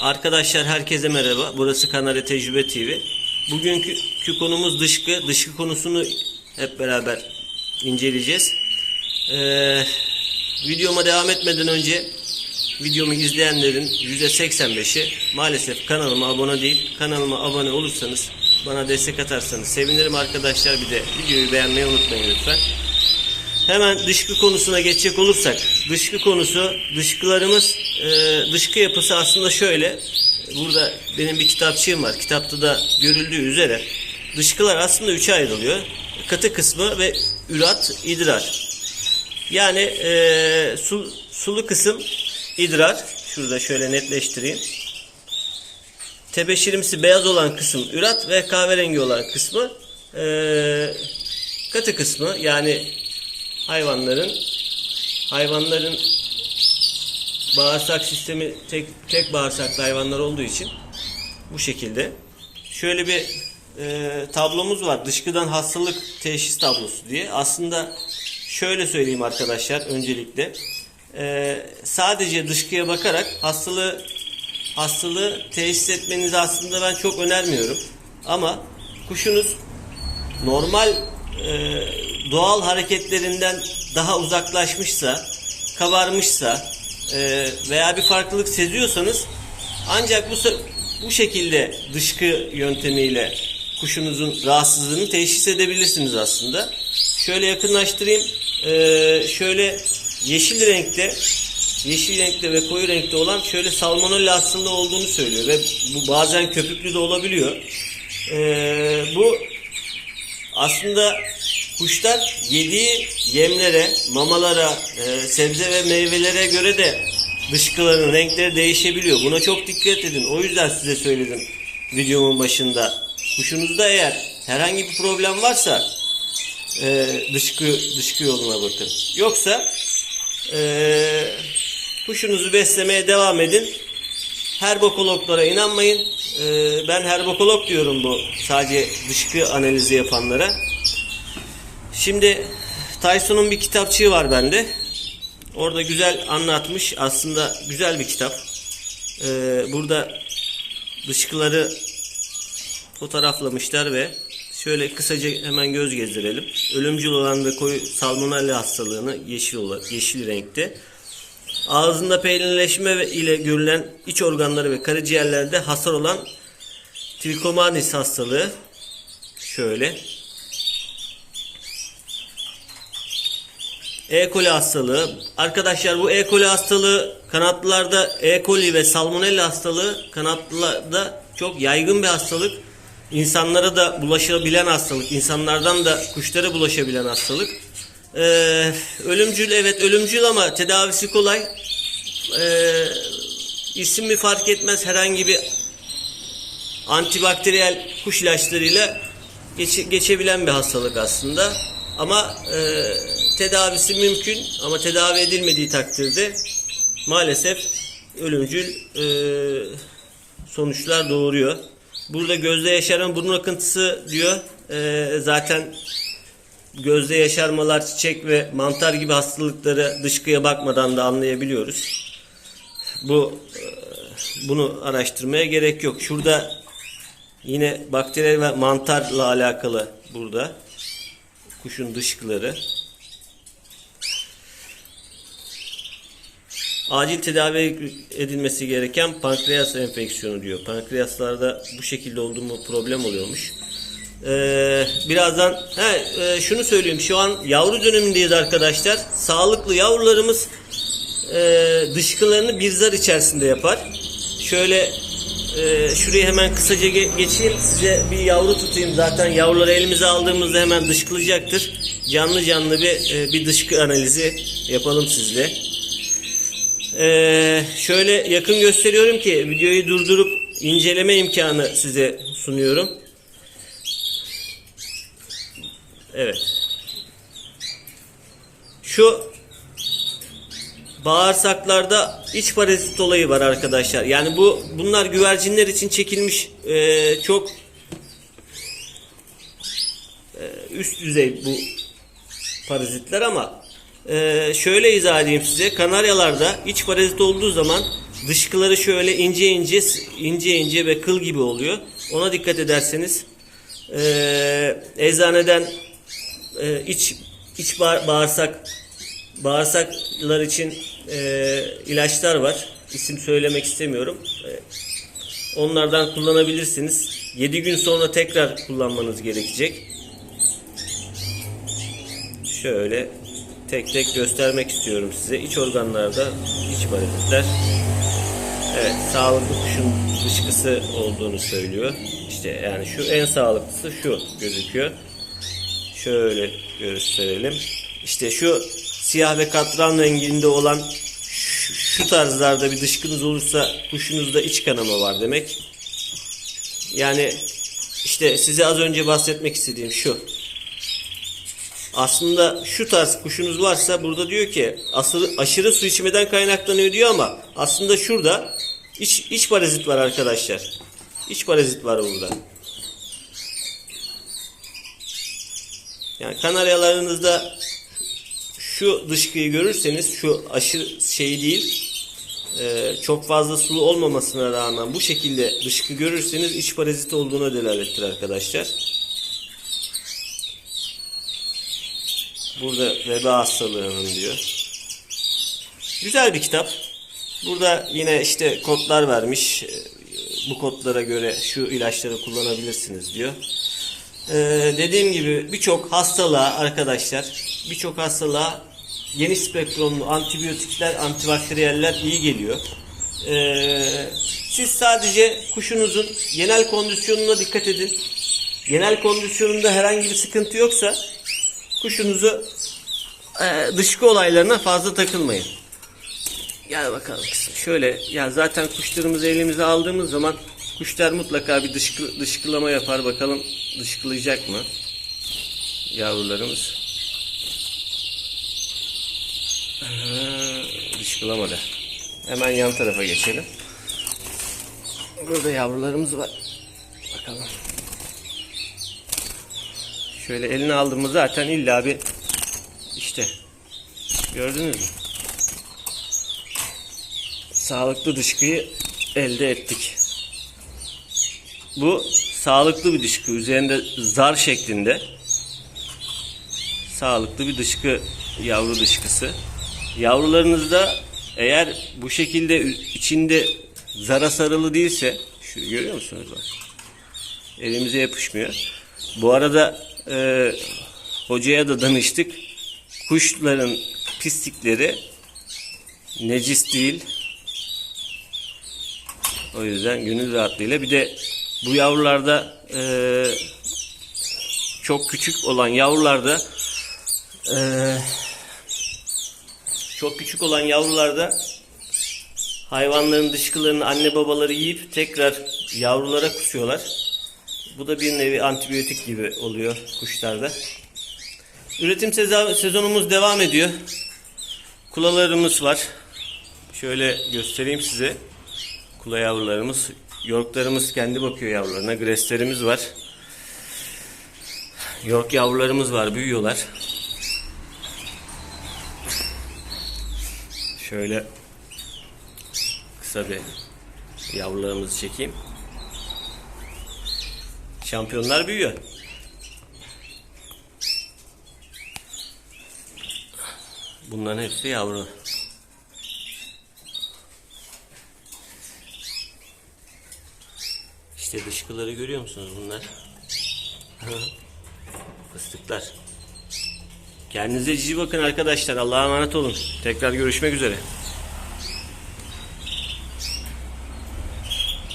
Arkadaşlar herkese merhaba. Burası Kanarya Tecrübe TV. Bugünkü konumuz dışkı. Dışkı konusunu hep beraber inceleyeceğiz. Ee, videoma devam etmeden önce videomu izleyenlerin %85'i maalesef kanalıma abone değil. Kanalıma abone olursanız bana destek atarsanız sevinirim arkadaşlar. Bir de videoyu beğenmeyi unutmayın lütfen. Hemen dışkı konusuna geçecek olursak, dışkı konusu, dışkılarımız, e, dışkı yapısı aslında şöyle. Burada benim bir kitapçığım var. Kitapta da görüldüğü üzere dışkılar aslında üçe ayrılıyor. Katı kısmı ve ürat, idrar. Yani e, su, sulu kısım idrar. Şurada şöyle netleştireyim. Tebeşirimsi beyaz olan kısım ürat ve kahverengi olan kısmı e, katı kısmı yani hayvanların hayvanların bağırsak sistemi tek tek bağırsaklı hayvanlar olduğu için bu şekilde. Şöyle bir e, tablomuz var. Dışkıdan hastalık teşhis tablosu diye. Aslında şöyle söyleyeyim arkadaşlar öncelikle. E, sadece dışkıya bakarak hastalığı hastalığı teşhis etmenizi aslında ben çok önermiyorum. Ama kuşunuz normal e, doğal hareketlerinden daha uzaklaşmışsa, kabarmışsa e, veya bir farklılık seziyorsanız ancak bu bu şekilde dışkı yöntemiyle kuşunuzun rahatsızlığını teşhis edebilirsiniz aslında. Şöyle yakınlaştırayım. E, şöyle yeşil renkte yeşil renkte ve koyu renkte olan şöyle salmonella hastalığı olduğunu söylüyor ve bu bazen köpüklü de olabiliyor. E, bu aslında kuşlar yediği yemlere, mamalara, e, sebze ve meyvelere göre de dışkıların renkleri değişebiliyor. Buna çok dikkat edin. O yüzden size söyledim videomun başında. Kuşunuzda eğer herhangi bir problem varsa e, dışkı dışkı yoluna bakın. Yoksa e, kuşunuzu beslemeye devam edin. Herbokologlara inanmayın. Ee, ben herbokolog diyorum bu sadece dışkı analizi yapanlara. Şimdi Tyson'un bir kitapçığı var bende. Orada güzel anlatmış. Aslında güzel bir kitap. Ee, burada dışkıları fotoğraflamışlar ve şöyle kısaca hemen göz gezdirelim. Ölümcül olan ve koyu salmonella hastalığını yeşil olarak yeşil renkte. Ağzında peynirleşme ve- ile görülen iç organları ve karaciğerlerde hasar olan trikomanis hastalığı şöyle. E. coli hastalığı. Arkadaşlar bu E. coli hastalığı kanatlılarda E. coli ve salmonella hastalığı kanatlılarda çok yaygın bir hastalık. İnsanlara da bulaşabilen hastalık. İnsanlardan da kuşlara bulaşabilen hastalık. Ee, ölümcül evet ölümcül ama tedavisi kolay. Ee, isim mi fark etmez herhangi bir antibakteriyel kuş ilaçlarıyla geçe- geçebilen bir hastalık aslında. Ama e, tedavisi mümkün ama tedavi edilmediği takdirde maalesef ölümcül e, sonuçlar doğuruyor. Burada gözde yaşaran burun akıntısı diyor. E, zaten gözde yaşarmalar, çiçek ve mantar gibi hastalıkları dışkıya bakmadan da anlayabiliyoruz. Bu e, bunu araştırmaya gerek yok. Şurada yine bakteri ve mantarla alakalı burada kuşun dışkıları. Acil tedavi edilmesi gereken pankreas enfeksiyonu diyor. Pankreaslarda bu şekilde olduğu mu problem oluyormuş. Ee, birazdan he, e, şunu söyleyeyim. Şu an yavru dönemindeyiz arkadaşlar. Sağlıklı yavrularımız e, dışkılarını bir zar içerisinde yapar. Şöyle e, şuraya hemen kısaca ge- geçeyim. Size bir yavru tutayım. Zaten yavruları elimize aldığımızda hemen dışkılayacaktır. Canlı canlı bir e, bir dışkı analizi yapalım sizle. Ee, şöyle yakın gösteriyorum ki videoyu durdurup inceleme imkanı size sunuyorum. Evet. Şu bağırsaklarda iç parazit olayı var arkadaşlar. Yani bu bunlar güvercinler için çekilmiş e, çok e, üst düzey bu parazitler ama e, şöyle izah edeyim size. Kanaryalarda iç parazit olduğu zaman dışkıları şöyle ince ince ince ince ve kıl gibi oluyor. Ona dikkat ederseniz ee, eczaneden e, iç iç bağ- bağırsak bağırsaklar için e, ilaçlar var. İsim söylemek istemiyorum. E, onlardan kullanabilirsiniz. 7 gün sonra tekrar kullanmanız gerekecek. Şöyle tek tek göstermek istiyorum size. İç organlarda iç parazitler. Evet, sağlıklı kuşun dışkısı olduğunu söylüyor. İşte yani şu en sağlıklısı şu gözüküyor. Şöyle gösterelim. İşte şu siyah ve katran renginde olan şu, şu tarzlarda bir dışkınız olursa kuşunuzda iç kanama var demek. Yani işte size az önce bahsetmek istediğim şu. Aslında şu tarz kuşunuz varsa burada diyor ki asıl aşırı su içmeden kaynaklanıyor diyor ama aslında şurada iç, iç parazit var arkadaşlar. İç parazit var burada. Yani kanaryalarınızda şu dışkıyı görürseniz şu aşırı şey değil e, çok fazla sulu olmamasına rağmen bu şekilde dışkı görürseniz iç parazit olduğuna delalettir arkadaşlar. Burada veba hastalığının diyor. Güzel bir kitap. Burada yine işte kodlar vermiş. Bu kodlara göre şu ilaçları kullanabilirsiniz diyor. Ee, dediğim gibi birçok hastalığa arkadaşlar birçok hastalığa geniş spektrumlu antibiyotikler, antibakteriyeller iyi geliyor. Ee, siz sadece kuşunuzun genel kondisyonuna dikkat edin. Genel kondisyonunda herhangi bir sıkıntı yoksa kuşunuzu e, dışkı olaylarına fazla takılmayın. Gel bakalım kızım. Şöyle ya zaten kuşlarımızı elimize aldığımız zaman kuşlar mutlaka bir dışkı, dışkılama yapar. Bakalım dışkılayacak mı yavrularımız? Ee, Dışkılamadı. Hemen yan tarafa geçelim. Burada yavrularımız var. Bakalım. Şöyle eline aldığımız zaten illa bir işte gördünüz mü? Sağlıklı dışkıyı elde ettik. Bu sağlıklı bir dışkı. Üzerinde zar şeklinde sağlıklı bir dışkı, yavru dışkısı. Yavrularınızda eğer bu şekilde içinde zara sarılı değilse, şu görüyor musunuz bak? Elimize yapışmıyor. Bu arada e, hocaya da danıştık. Kuşların pislikleri necis değil. O yüzden gönül rahatlığıyla bir de bu yavrularda e, çok küçük olan yavrularda e, çok küçük olan yavrularda hayvanların dışkılarını anne babaları yiyip tekrar yavrulara kusuyorlar. Bu da bir nevi antibiyotik gibi oluyor kuşlarda. Üretim sezonumuz devam ediyor. Kulalarımız var. Şöyle göstereyim size. Kula yavrularımız. Yorklarımız kendi bakıyor yavrularına. Greslerimiz var. York yavrularımız var. Büyüyorlar. Şöyle kısa bir yavrularımızı çekeyim. Şampiyonlar büyüyor. Bunların hepsi yavru. İşte dışkıları görüyor musunuz bunlar? Fıstıklar. Kendinize cici bakın arkadaşlar. Allah'a emanet olun. Tekrar görüşmek üzere.